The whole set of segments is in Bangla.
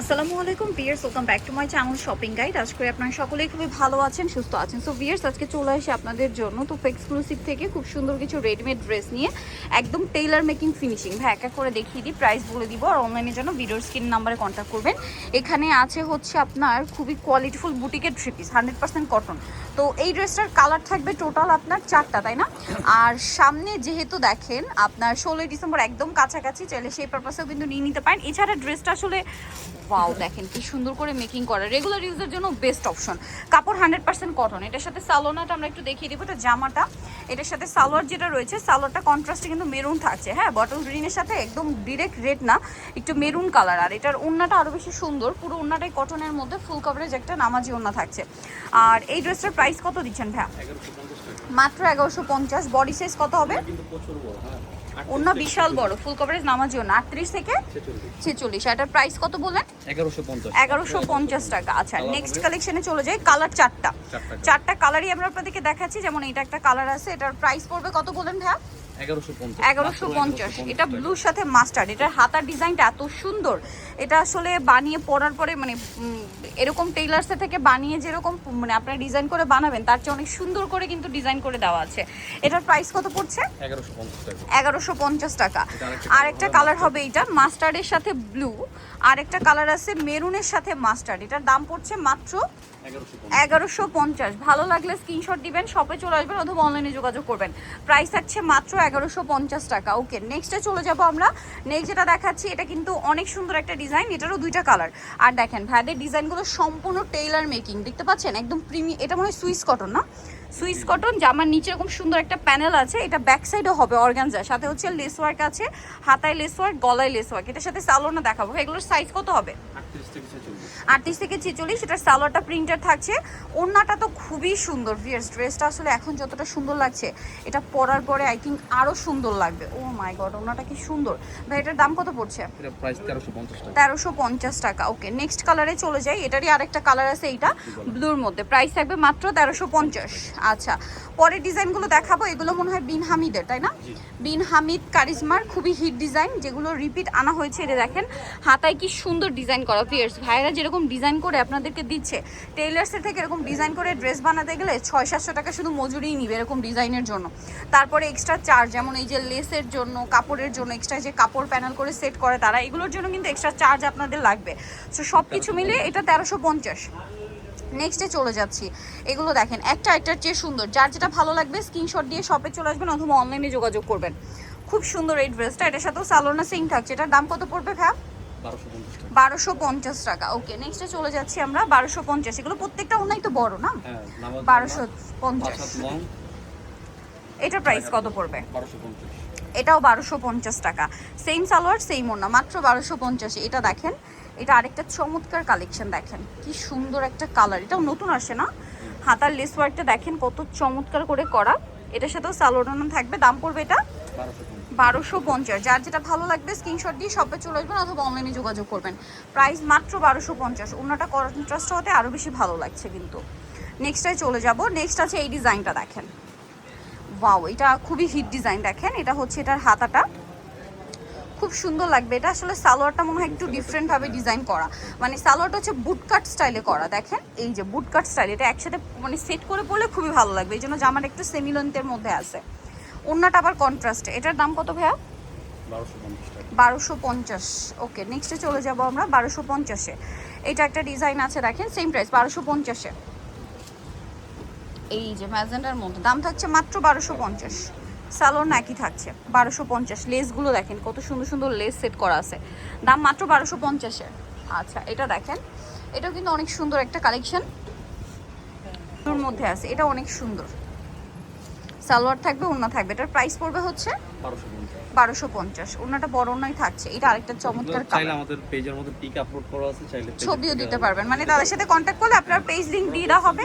আসসালামু আলাইকুম, viewers, welcome back to my channel shopping guide. আজ করে আপনারা সকলেই খুবই ভালো আছেন, সুস্থ আছেন। সো ভিয়ার্স, আজকে চলে আসি আপনাদের জন্য তো এক্সক্লুসিভ থেকে খুব সুন্দর কিছু রেডিমেড ড্রেস নিয়ে, একদম টেইলার মেকিং ফিনিশিং ভাই, এক এক করে দেখিয়ে দিই প্রাইস বলে দিব আর অনলাইনের জন্য ভিডিওর স্ক্রিন নাম্বারে কন্ট্যাক্ট করবেন। এখানে আছে হচ্ছে আপনার খুবই qualityful বুটিকের three piece hundred percent cotton তো এই ড্রেসটার কালার থাকবে টোটাল আপনার চারটা, তাই না? আর সামনে যেহেতু দেখেন, আপনার ষোলোই ডিসেম্বর একদম কাছাকাছি, চাইলে সেই পারপাসেও কিন্তু নিয়ে নিতে পারেন। এছাড়া ড্রেসটা আসলে ওয়াও দেখেন কি সুন্দর করে মেকিং করা। রেগুলার ইউজের জন্য বেস্ট অপশন কাপড় হান্ড্রেড পার্সেন্ট কটন এটার সাথে সালোনাটা আমরা একটু দেখিয়ে দিব এটা জামাটা। এটার সাথে সালোয়ার যেটা রয়েছে সালোয়ারটা কন্ট্রাস্টে কিন্তু মেরুন থাকছে। হ্যাঁ বটল গ্রিনের সাথে একদম ডিরেক্ট রেড না একটু মেরুন কালার আর এটার ওড়নাটা আরও বেশি সুন্দর। পুরো ওড়নাটাই কটনের মধ্যে ফুল কভারেজ একটা নামাজি ওড়না থাকছে। আর এই ড্রেসটার প্রাইস কত দিচ্ছেন ভাইয়া? মাত্র এগারোশো পঞ্চাশ। বডি সাইজ কত হবে? অন্য বিশাল বড় ফুল কভারেজ নামার জন্য আটত্রিশ থেকে ছেচল্লিশ। এটার প্রাইস কত বললেন? এগারোশো পঞ্চাশ। টাকা। আচ্ছা নেক্সট? কালেকশনে চলে যাই কালার চারটা। চারটা চারটা কালারই আমরা আপনাদেরকে দেখাচ্ছি যেমন এটা একটা কালার আছে এটার প্রাইস পড়বে কত বলেন ভাইয়া? এগারোশো পঞ্চাশ। এটা ব্লুর সাথে মাস্টার্ড এটার হাতার ডিজাইনটা এত সুন্দর। এটা আসলে বানিয়ে পরার পরে মানে এরকম থেকে বানিয়ে যেরকম মানে আপনারা ডিজাইন করে বানাবেন তার চেয়ে অনেক সুন্দর করে কিন্তু ডিজাইন করে দেওয়া আছে। এটার প্রাইস কত পড়ছে? এগারোশো পঞ্চাশ টাকা। আর একটা কালার হবে। এটা মাস্টার্ডের সাথে ব্লু আর একটা কালার আছে মেরুনের সাথে মাস্টার্ড এটার দাম পড়ছে মাত্র এগারোশো পঞ্চাশ। ভালো লাগলে স্ক্রিনশট দিবেন শপে চলে আসবেন অথবা অনলাইনে যোগাযোগ করবেন। প্রাইস থাকছে মাত্র এগারোশো পঞ্চাশ টাকা। ওকে নেক্সটে চলে যাব আমরা। নেক্সট যেটা দেখাচ্ছি এটা কিন্তু অনেক সুন্দর একটা ডিজাইন এটারও দুইটা কালার আর দেখেন ভাইদের ডিজাইনগুলো সম্পূর্ণ টেইলার মেকিং দেখতে পাচ্ছেন? একদম প্রিমি এটা মনে হয় সুইস কটন না? সুইস কটন জামার নিচে এরকম সুন্দর একটা প্যানেল আছে। এটা ব্যাক সাইডও হবে অর্গানজা সাথে হচ্ছে লেস ওয়ার্ক আছে। হাতায় লেস ওয়ার্ক গলায় লেস ওয়ার্ক এটার সাথে সালোনা দেখাবো। এগুলোর সাইজ কত হবে? আটত্রিশ থেকে ছেচল্লিশ এটার সালোয়ারটা, প্রিন্টার থাকছে। ওড়নাটা তো খুবই সুন্দর ভিয়ার্স ড্রেসটা আসলে এখন যতটা সুন্দর লাগছে, এটা পরার পরে আই থিঙ্ক আরও সুন্দর লাগবে। ও মাই গড ওড়নাটা কি সুন্দর। ভাই এটার দাম কত পড়ছে? তেরোশো পঞ্চাশ টাকা। ওকে নেক্সট কালারে চলে যাই। এটারই আরেকটা কালার আছে এইটা ব্লুর মধ্যে। প্রাইস থাকবে মাত্র তেরোশো পঞ্চাশ। আচ্ছা পরের ডিজাইনগুলো দেখাবো। এগুলো মনে হয় বিন হামিদের তাই না। বিন হামিদ কারিজমার খুবই হিট ডিজাইন যেগুলো রিপিট আনা হয়েছে। এটা দেখেন হাতায় কি সুন্দর ডিজাইন করা পিয়ার্স ভাইরা যেরকম ডিজাইন করে আপনাদেরকে দিচ্ছে টেইলার্সের থেকে এরকম ডিজাইন করে ড্রেস বানাতে গেলে ছয় সাতশো টাকা শুধু মজুরিই নিবে এরকম ডিজাইনের জন্য। তারপরে এক্সট্রা চার্জ যেমন এই যে লেসের জন্য কাপড়ের জন্য এক্সট্রা যে কাপড় প্যানেল করে সেট করে তারা এগুলোর জন্য কিন্তু এক্সট্রা চার্জ আপনাদের লাগবে। সো সব কিছু মিলে এটা তেরোশো পঞ্চাশ। নেক্সটে চলে যাচ্ছি। এগুলো দেখেন একটা একটার চেয়ে সুন্দর। যার যেটা ভালো লাগবে স্ক্রিনশট দিয়ে শপে চলে আসবেন অথবা অনলাইনে যোগাযোগ করবেন। খুব সুন্দর এই ড্রেসটা এটার সাথেও সালোনা সিং থাকছে। এটার দাম কত পড়বে ভ্যা বারোশো পঞ্চাশ টাকা। ওকে নেক্সটে চলে যাচ্ছি আমরা বারোশো পঞ্চাশ। এগুলো প্রত্যেকটা অন্যাই তো বড় না? হ্যাঁ বারোশো পঞ্চাশ। এটার প্রাইস কত পড়বে? বারোশো পঞ্চাশ। এটাও বারোশো পঞ্চাশ টাকা। সেম সালোয়ার সেম ওনা মাত্র বারোশো পঞ্চাশে। এটা দেখেন এটা আরেকটা চমৎকার কালেকশন দেখেন। কি সুন্দর একটা কালার এটাও নতুন আসে না? হাতার লেস ওয়ার্কটা দেখেন কত চমৎকার করে করা। এটার সাথেও সালোয়ার থাকবে। দাম পড়বে এটা? বারোশো পঞ্চাশ। বারোশো পঞ্চাশ। যার যেটা ভালো লাগবে স্ক্রিনশট দিয়ে শপে চলে আসবেন অথবা অনলাইনে যোগাযোগ করবেন। প্রাইস মাত্র বারোশো পঞ্চাশ। অন্যটা কন্ট্রাস্ট হতে আরও বেশি ভালো লাগছে কিন্তু। নেক্সটটায় চলে যাব। নেক্সট আছে এই ডিজাইনটা দেখেন। ওয়াও এটা খুবই হিট ডিজাইন দেখেন। এটা হচ্ছে এটার হাতাটা। খুব সুন্দর লাগবে। এটা আসলে সালোয়ারটা মনে হয় একটু ডিফারেন্টভাবে ডিজাইন করা। মানে সালোয়ারটা হচ্ছে বুটকাট স্টাইলে করা। দেখেন, এই যে বুটকাট স্টাইল এটা একসাথে মানে সেট করে পরলে খুবই ভালো লাগবে। এই জন্য জামাটা একটু সেমিলেন্থের মধ্যে আছে। অন্যটা আবার কন্ট্রাস্ট এটার দাম কত ভাইয়া? বারোশো পঞ্চাশ। ওকে নেক্সটে চলে যাব আমরা বারোশো পঞ্চাশে। এটা একটা ডিজাইন আছে, দেখেন সেম প্রাইস বারোশো পঞ্চাশে। এই যে ম্যাজেন্ডার মধ্যে, দাম থাকছে মাত্র বারোশো পঞ্চাশ। স্যালোন একই থাকছে, বারোশো পঞ্চাশ। লেসগুলো দেখেন, কত সুন্দর সুন্দর লেস সেট করা আছে। দাম মাত্র বারোশো পঞ্চাশের। আচ্ছা এটা দেখেন, এটাও কিন্তু অনেক সুন্দর একটা কালেকশন মধ্যে আছে, এটা অনেক সুন্দর। সালোয়ার থাকবে ওড়না থাকবে। এটার প্রাইস পড়বে হচ্ছে বারোশো পঞ্চাশ। ওনাটা বড় নয় থাকছে। এটা আরেকটা চমৎকার চাইলে আমাদের পেজের মধ্যে পিক আপলোড করা আছে চাইলে ছবিও দিতে পারবেন। মানে তাদের সাথে কন্ট্যাক্ট করলে আপনার পেজ লিংক দিয়ে দেওয়া হবে।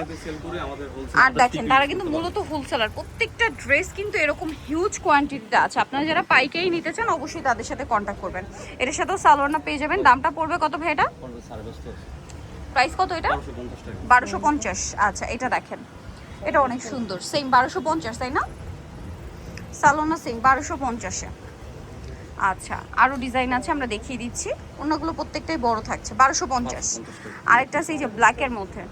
আর দেখেন তারা কিন্তু মূলত হোলসেলার প্রত্যেকটা ড্রেস কিন্তু এরকম হিউজ কোয়ান্টিটিতে আছে। আপনারা যারা পাইকারি নিতে চান অবশ্যই তাদের সাথে কন্ট্যাক্ট করবেন। এটার সাথেও সালোয়ারনা পেয়ে যাবেন। দামটা পড়বে কত ভাই এটা? প্রাইস কত এটা? বারোশো পঞ্চাশ। আচ্ছা এটা দেখেন। এটা অনেক সুন্দর। সেম বারোশো পঞ্চাশ তাই না? সালোনা সেম বারোশো পঞ্চাশে আচ্ছা আরও ডিজাইন আছে আমরা দেখিয়ে দিচ্ছি। অন্যগুলো প্রত্যেকটাই বড় থাকছে বারোশো পঞ্চাশ। আরেকটা আছে এই যে ব্ল্যাকের মধ্যে।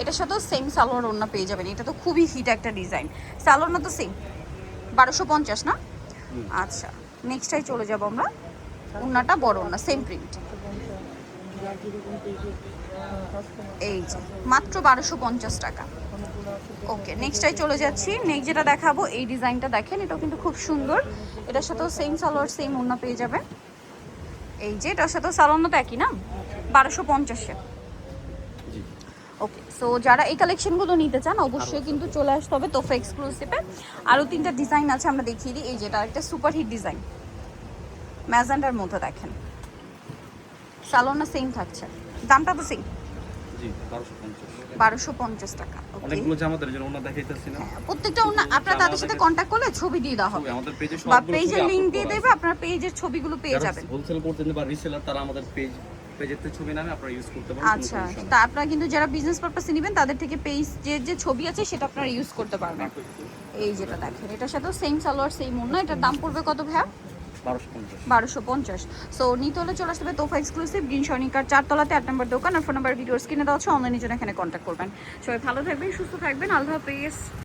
এটার সাথেও সেম সালোয়ার ওড়না পেয়ে যাবেন। এটা তো খুবই হিট একটা ডিজাইন সালোয়ার না তো সেম বারোশো পঞ্চাশ না? আচ্ছা নেক্সটটাই চলে যাব আমরা। ওড়নাটা বড় ওড়না সেম প্রিন্ট এই যে মাত্র বারোশো পঞ্চাশ টাকা। ওকে নেক্সটটাই চলে যাচ্ছি। নেক্সট যেটা দেখাবো এই ডিজাইনটা দেখেন এটাও কিন্তু খুব সুন্দর। এটার সাথেও সেম সালোয়ার সেম ওড়না পেয়ে যাবেন এই যে এটার সাথেও সালোয়ার তো একই না? বারোশো পঞ্চাশে ওকে সো যারা এই কালেকশনগুলো নিতে চান অবশ্যই কিন্তু চলে আসতে হবে তোফা এক্সক্লুসিভে আরও তিনটা ডিজাইন আছে আমরা দেখিয়ে দিই। এই যেটা একটা সুপার হিট ডিজাইন ম্যাজেন্ডার মধ্যে দেখেন। সালোনা সেম থাকছে। দামটা তো সেম জি বারোশো পঞ্চাশ। টাকা অনেকগুলো জামাতের জন্য ওনার দেখাইতেছি না। প্রত্যেকটা ওনা আপনারা তাদের সাথে কন্ট্যাক্ট করলে ছবি দিয়ে দেওয়া হবে। আমাদের পেজে বা পেজের লিংক দিয়ে দেবে আপনার পেজের ছবিগুলো পেয়ে যাবেন। হোলসেল করতে বা রিসেলার তারা আমাদের পেজ পেজের থেকে ছবি নামে আপনারা ইউজ করতে পারেন আচ্ছা তা আপনারা কিন্তু যারা বিজনেস পারপাসে নেবেন তাদের থেকে পেজ যে যে ছবি আছে সেটা আপনারা ইউজ করতে পারবেন। এই যেটা দেখেন এটার সাথেও সেম সালোয়ার সেম এটার দাম পড়বে কত ভাইয়া? বারোশো পঞ্চাশ। সো চলে সনিকার চারতলাতে নম্বর দোকান। ফোন নাম্বার দেওয়া এখানে কন্ট্যাক্ট করবেন। সবাই ভালো থাকবেন, সুস্থ থাকবেন। আল্লাহ হাফেজ।